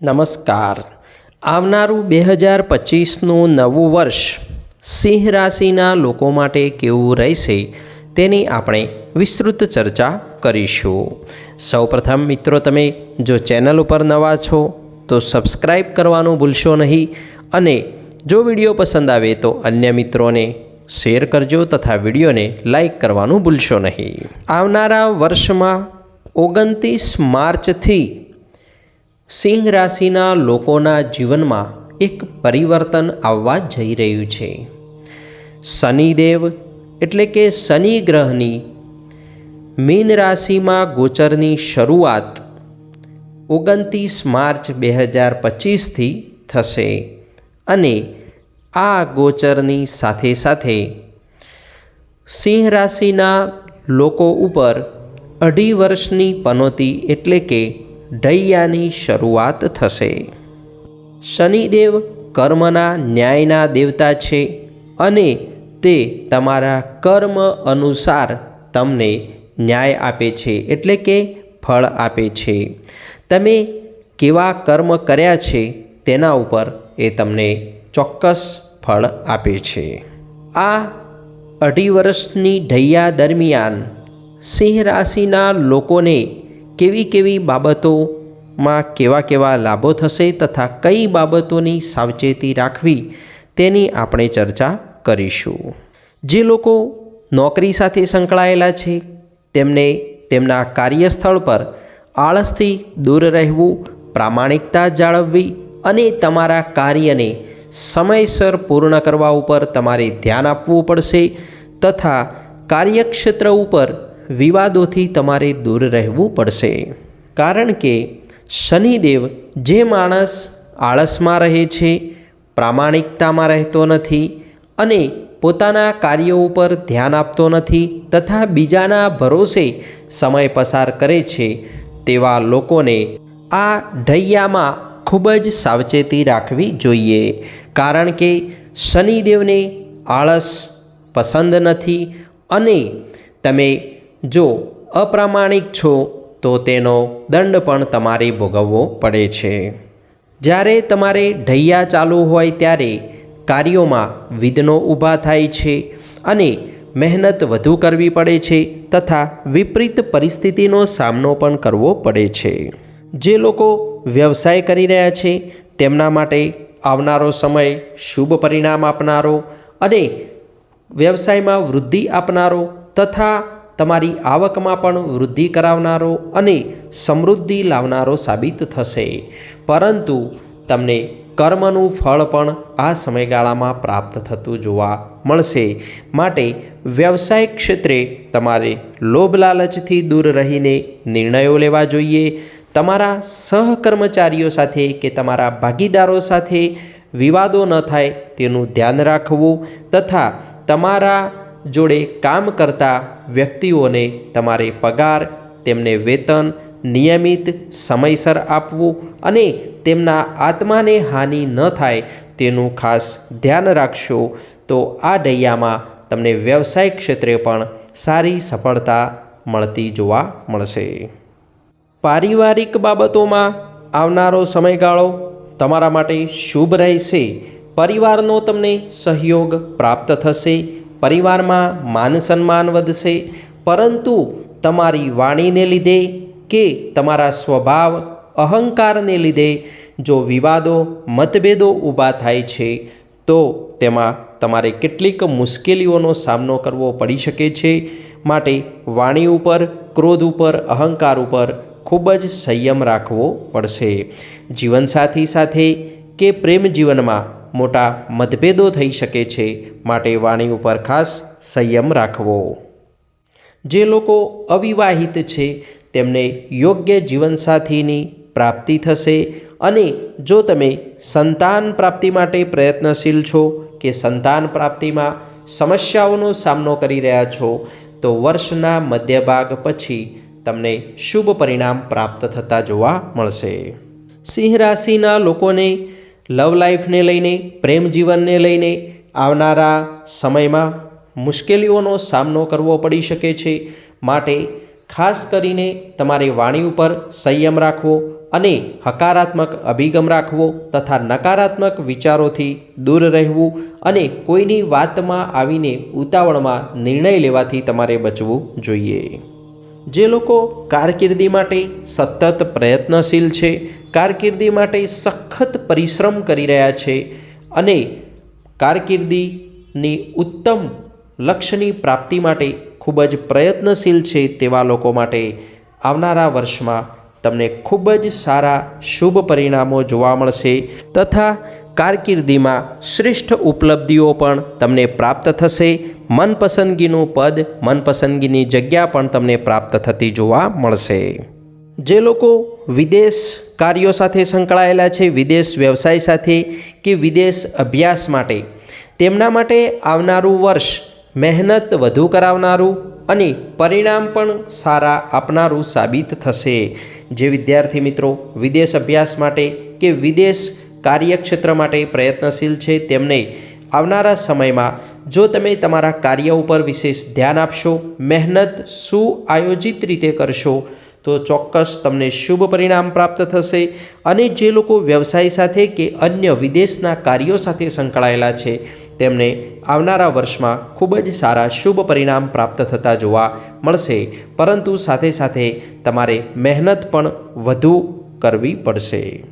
નમસ્કાર. આવનારું બે હજાર પચીસનું નવું વર્ષ સિંહ રાશિના લોકો માટે કેવું રહેશે તેની આપણે વિસ્તૃત ચર્ચા કરીશું. સૌપ્રથમ મિત્રો, તમે જો ચેનલ ઉપર નવા છો, તો સબસ્ક્રાઈબ કરવાનું ભૂલશો નહીં અને જો વીડિયો પસંદ આવે તો અન્ય મિત્રોને શેર કરજો તથા વિડીયોને લાઈક કરવાનું ભૂલશો નહીં. આવનારા વર્ષમાં ઓગણત્રીસ માર્ચથી સિંહ રાશિના લોકોના જીવનમાં એક પરિવર્તન આવવા જઈ રહ્યું છે. શનિદેવ એટલે કે શનિ ગ્રહની મીન રાશિમાં ગોચરની શરૂઆત ઓગણત્રીસ માર્ચ બે હજાર પચીસથી થશે અને આ ગોચરની સાથે સાથે સિંહ રાશિના લોકો ઉપર અઢી વર્ષની પનોતી એટલે કે ઢૈયાની શરૂઆત થશે. શનિદેવ કર્મના ન્યાયના દેવતા છે અને તે તમારા કર્મ અનુસાર તમને ન્યાય આપે છે, એટલે કે ફળ આપે છે. તમે કેવા કર્મ કર્યા છે તેના ઉપર એ તમને ચોક્કસ ફળ આપે છે. આ અઢી વર્ષની ઢૈયા દરમિયાન સિંહ રાશિના લોકોને કેવી કેવી બાબતોમાં કેવા કેવા લાભો થશે તથા કઈ બાબતોની સાવચેતી રાખવી તેની આપણે ચર્ચા કરીશું. જે લોકો નોકરી સાથે સંકળાયેલા છે, તેમને તેમના કાર્યસ્થળ પર આળસથી દૂર રહેવું, પ્રામાણિકતા જાળવવી અને તમારા કાર્યને સમયસર પૂર્ણ કરવા ઉપર તમારે ધ્યાન આપવું પડશે તથા કાર્યક્ષેત્ર ઉપર વિવાદોથી તમારે દૂર રહેવું પડશે. કારણ કે શનિદેવ જે માણસ આળસમાં રહે છે, પ્રામાણિકતામાં રહેતો નથી અને પોતાના કાર્યો ઉપર ધ્યાન આપતો નથી તથા બીજાના ભરોસે સમય પસાર કરે છે, તેવા લોકોને આ ઢૈયામાં ખૂબ જ સાવચેતી રાખવી જોઈએ. કારણ કે શનિદેવને આળસ પસંદ નથી અને તમે જો અપ્રામાણિક છો, તો તેનો દંડ પણ તમારે ભોગવવો પડે છે. જ્યારે તમારે ઢૈયા ચાલુ હોય ત્યારે કાર્યોમાં વિઘ્નો ઊભા થાય છે અને મહેનત વધુ કરવી પડે છે તથા વિપરીત પરિસ્થિતિનો સામનો પણ કરવો પડે છે. જે લોકો વ્યવસાય કરી રહ્યા છે, તેમના માટે આવનારો સમય શુભ પરિણામ આપનારો અને વ્યવસાયમાં વૃદ્ધિ આપનારો તથા તમારી આવકમાં પણ વૃદ્ધિ કરાવનારો અને સમૃદ્ધિ લાવનારો સાબિત થશે. પરંતુ તમને કર્મનું ફળ પણ આ સમયગાળામાં પ્રાપ્ત થતું જોવા મળશે. માટે વ્યવસાય ક્ષેત્રે તમારે લોભ લાલચથી દૂર રહીને નિર્ણયો લેવા જોઈએ. તમારા સહકર્મચારીઓ સાથે કે તમારા ભાગીદારો સાથે વિવાદો ન થાય તેનું ધ્યાન રાખવું તથા તમારા જોડે કામ કરતા વ્યક્તિઓને તમારે પગાર, તેમને વેતન, નિયમિત સમયસર આપવું અને તેમના આત્માને હાનિ ન થાય તેનું ખાસ ધ્યાન રાખશો, તો આ ડૈયામાં તમને વ્યવસાય ક્ષેત્રે પણ સારી સફળતા મળતી જોવા મળશે. પારિવારિક બાબતોમાં આવનારો સમયગાળો તમારા માટે શુભ રહેશે. પરિવારનો તમને સહયોગ પ્રાપ્ત થશે. પરિવારમાં માન સન્માન વધશે, પરંતુ તમારી વાણીને લીધે કે તમારા સ્વભાવ અહંકારને લીધે જો વિવાદો, મતભેદો ઊભા થાય છે, તો તેમાં તમારે કેટલીક મુશ્કેલીઓનો સામનો કરવો પડી શકે છે. માટે વાણી ઉપર, ક્રોધ ઉપર, અહંકાર ઉપર ખૂબ જ સંયમ રાખવો પડશે. જીવનસાથી સાથે કે પ્રેમ જીવનમાં મોટા મતભેદો થઈ શકે છે માટે વાણી ઉપર ખાસ સંયમ રાખવો. જે લોકો અવિવાહિત છે, તેમને યોગ્ય જીવનસાથીની પ્રાપ્તિ થશે અને જો તમે સંતાન પ્રાપ્તિ માટે પ્રયત્નશીલ છો કે સંતાન પ્રાપ્તિમાં સમસ્યાઓનો સામનો કરી રહ્યા છો, તો વર્ષના મધ્યભાગ પછી તમને શુભ પરિણામ પ્રાપ્ત થતા જોવા મળશે. સિંહ રાશિના લોકોને લવ લાઈફને લઈને, પ્રેમ જીવનને લઈને આવનારા સમયમાં મુશ્કેલીઓનો સામનો કરવો પડી શકે છે. માટે ખાસ કરીને તમારી વાણી ઉપર સંયમ રાખવો અને હકારાત્મક અભિગમ રાખવો તથા નકારાત્મક વિચારોથી દૂર રહેવું અને કોઈની વાતમાં આવીને ઉતાવળમાં નિર્ણય લેવાથી તમારે બચવું જોઈએ. જે લોકો કારકિર્દી માટે સતત પ્રયત્નશીલ છે કારકિર્દી માટે સખત પરિશ્રમ કરી રહ્યા છે અને કારકિર્દીની ઉત્તમ લક્ષ્યની પ્રાપ્તિ માટે ખૂબ જ પ્રયત્નશીલ છે તેવા લોકો માટે આવનારા વર્ષમાં તમને ખૂબ જ સારા શુભ પરિણામો જોવા મળશે તથા કારકિર્દીમાં શ્રેષ્ઠ ઉપલબ્ધિઓ પણ તમને પ્રાપ્ત થશે. મનપસંદગીનું પદ, મનપસંદગીની જગ્યા પણ તમને પ્રાપ્ત થતી જોવા મળશે. જે લોકો વિદેશ કાર્યો સાથે સંકળાયેલા છે વિદેશ વ્યવસાય સાથે કે વિદેશ અભ્યાસ માટે. તેમના માટે આવનારું વર્ષ મહેનત વધુ કરાવનારું અને પરિણામ પણ સારા આપનારું સાબિત થશે. જે વિદ્યાર્થી મિત્રો, વિદેશ અભ્યાસ માટે કે વિદેશ કાર્યક્ષેત્ર માટે પ્રયત્નશીલ છે તેમને આવનારા સમયમાં જો તમે તમારા કાર્ય ઉપર વિશેષ ધ્યાન આપશો, મહેનત સુઆયોજિત રીતે કરશો તો ચોક્કસ તમને શુભ પરિણામ પ્રાપ્ત થશે અને જે લોકો વ્યવસાય સાથે કે અન્ય વિદેશના કાર્યો સાથે સંકળાયેલા છે, તેમને આવનારા વર્ષમાં ખૂબ જ સારા શુભ પરિણામ પ્રાપ્ત થતા જોવા મળશે. પરંતુ સાથે સાથે તમારે મહેનત પણ વધુ કરવી પડશે.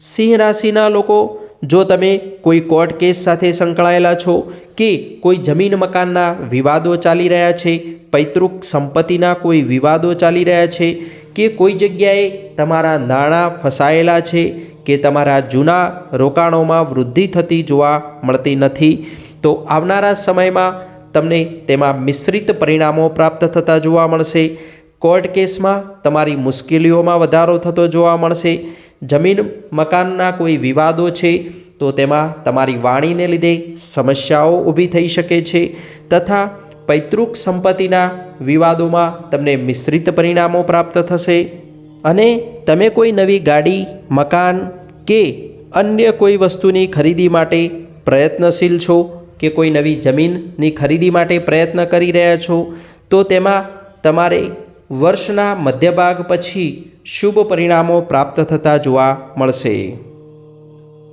સિંહ રાશિના લોકો જો તમે કોઈ કોર્ટ કેસ સાથે સંકળાયેલા છો કે કોઈ જમીન મકાનના વિવાદો ચાલી રહ્યા છે, પૈતૃક સંપત્તિના કોઈ વિવાદો ચાલી રહ્યા છે, કે કોઈ જગ્યાએ તમારા નાણાં ફસાયેલા છે, કે તમારા જૂના રોકાણોમાં વૃદ્ધિ થતી જોવા મળતી નથી, તો આવનારા સમયમાં તમને તેમાં મિશ્રિત પરિણામો પ્રાપ્ત થતા જોવા મળશે. કોર્ટ કેસમાં તમારી મુશ્કેલીઓમાં વધારો થતો જોવા મળશે. જમીન મકાનના કોઈ વિવાદો છે, તો તેમાં તમારી વાણીને લીધે સમસ્યાઓ ઊભી થઈ શકે છે તથા પૈતૃક સંપત્તિના વિવાદોમાં તમને મિશ્રિત પરિણામો પ્રાપ્ત થશે. અને તમે કોઈ નવી ગાડી, મકાન કે અન્ય કોઈ વસ્તુની ખરીદી માટે પ્રયત્નશીલ છો કે કોઈ નવી જમીનની ખરીદી માટે પ્રયત્ન કરી રહ્યા છો, તો તેમાં તમારે વર્ષના મધ્યભાગ પછી શુભ પરિણામો પ્રાપ્ત થતા જોવા મળશે.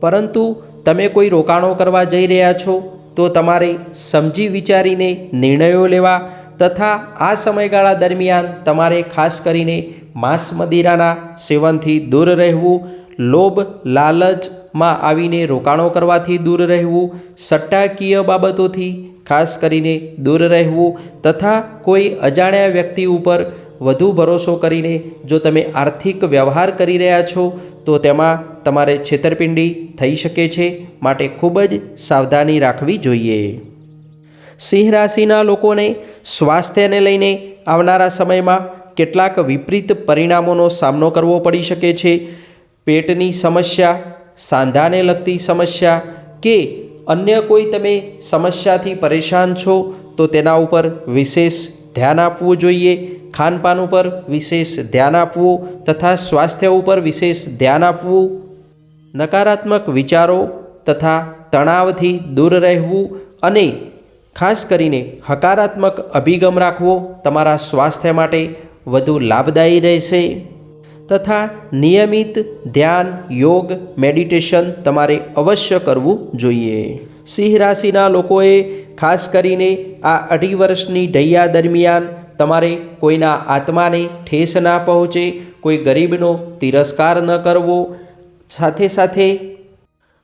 પરંતુ તમે કોઈ રોકાણો કરવા જઈ રહ્યા છો, તો તમારે સમજી વિચારીને નિર્ણયો લેવા તથા આ સમયગાળા દરમિયાન તમારે ખાસ કરીને માંસ મદિરાના સેવનથી દૂર રહેવું, લોભ, લાલચમાં આવીને રોકાણો કરવાથી દૂર રહેવું, સટ્ટાકીય બાબતોથી ખાસ કરીને દૂર રહેવું તથા કોઈ અજાણ્યા વ્યક્તિ ઉપર વધુ ભરોસો કરીને જો તમે આર્થિક વ્યવહાર કરી રહ્યા છો, તો તેમાં તમારે છેતરપિંડી થઈ શકે છે માટે ખૂબ જ સાવધાની રાખવી જોઈએ. સિંહ રાશિના લોકોને સ્વાસ્થ્યને લઈને આવનારા સમયમાં કેટલાક વિપરીત પરિણામોનો સામનો કરવો પડી શકે છે. પેટની સમસ્યા, સાંધાને લગતી સમસ્યા કે અન્ય કોઈ તમે સમસ્યાથી પરેશાન છો, તો તેના ઉપર વિશેષ ધ્યાન આપવું જોઈએ. ખાનપાન ઉપર વિશેષ ધ્યાન આપવું તથા સ્વાસ્થ્ય ઉપર વિશેષ ધ્યાન આપવું, નકારાત્મક વિચારો તથા તણાવથી દૂર રહેવું અને ખાસ કરીને હકારાત્મક અભિગમ રાખવો તમારા સ્વાસ્થ્ય માટે વધુ લાભદાયી રહેશે. તથા નિયમિત ધ્યાન, યોગ, મેડિટેશન તમારે અવશ્ય કરવું જોઈએ. સિંહ રાશિના લોકોએ ખાસ કરીને આ અઢી વર્ષની ઢૈયા દરમિયાન તમારે કોઈના આત્માને ઠેસ ના પહોંચે, કોઈ ગરીબનો તિરસ્કાર ન કરવો. સાથે સાથે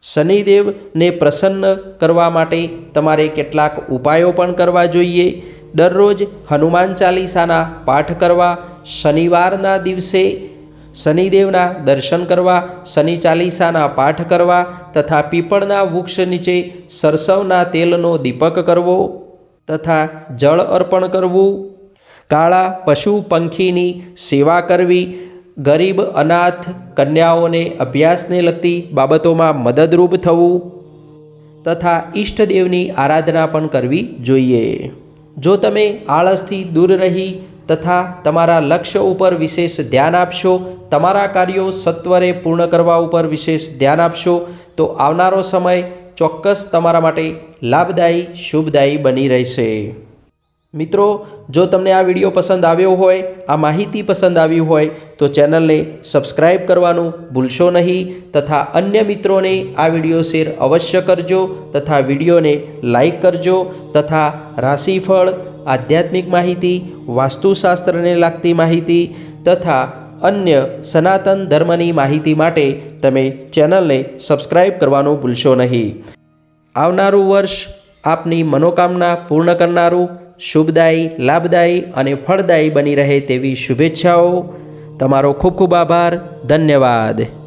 શનિદેવને પ્રસન્ન કરવા માટે તમારે કેટલાક ઉપાયો પણ કરવા જોઈએ. દરરોજ હનુમાન ચાલીસાના પાઠ કરવા, શનિવારના દિવસે શનિદેવના દર્શન કરવા, શનિ ચાલીસાના પાઠ કરવા તથા પીપળના વૃક્ષ નીચે સરસવના તેલનો દીપક કરવો તથા જળ અર્પણ કરવું. કાળા પશુ પંખીની સેવા કરવી, ગરીબ અનાથ કન્યાઓને અભ્યાસને લગતી બાબતોમાં મદદરૂપ થવું તથા ઈષ્ટદેવની આરાધના પણ કરવી જોઈએ. જો તમે આળસથી દૂર રહી તથા તમારા લક્ષ્ય ઉપર વિશેષ ધ્યાન આપશો, તમારા કાર્યો સત્વરે પૂર્ણ કરવા ઉપર વિશેષ ધ્યાન આપશો, તો આવનારો સમય ચોક્કસ તમારા માટે લાભદાયી, શુભદાયી બની રહેશે. મિત્રો, જો તમને આ વીડિયો પસંદ આવ્યો હોય, આ માહિતી પસંદ આવી હોય, તો ચેનલને સબસ્ક્રાઈબ કરવાનું ભૂલશો નહીં તથા અન્ય મિત્રોને આ વીડિયો શેર અવશ્ય કરજો તથા વિડીયોને લાઈક કરજો તથા રાશિફળ, આધ્યાત્મિક માહિતી, વાસ્તુશાસ્ત્રને લાગતી માહિતી તથા અન્ય સનાતન ધર્મની માહિતી માટે તમે ચેનલને સબસ્ક્રાઈબ કરવાનું ભૂલશો નહીં. આવનારું વર્ષ આપની મનોકામના પૂર્ણ કરનારું શુભદાયી લાભદાયી અને ફળદાયી બની રહે તેવી શુભેચ્છાઓ. તમારો ખૂબ ખૂબ આભાર. ધન્યવાદ.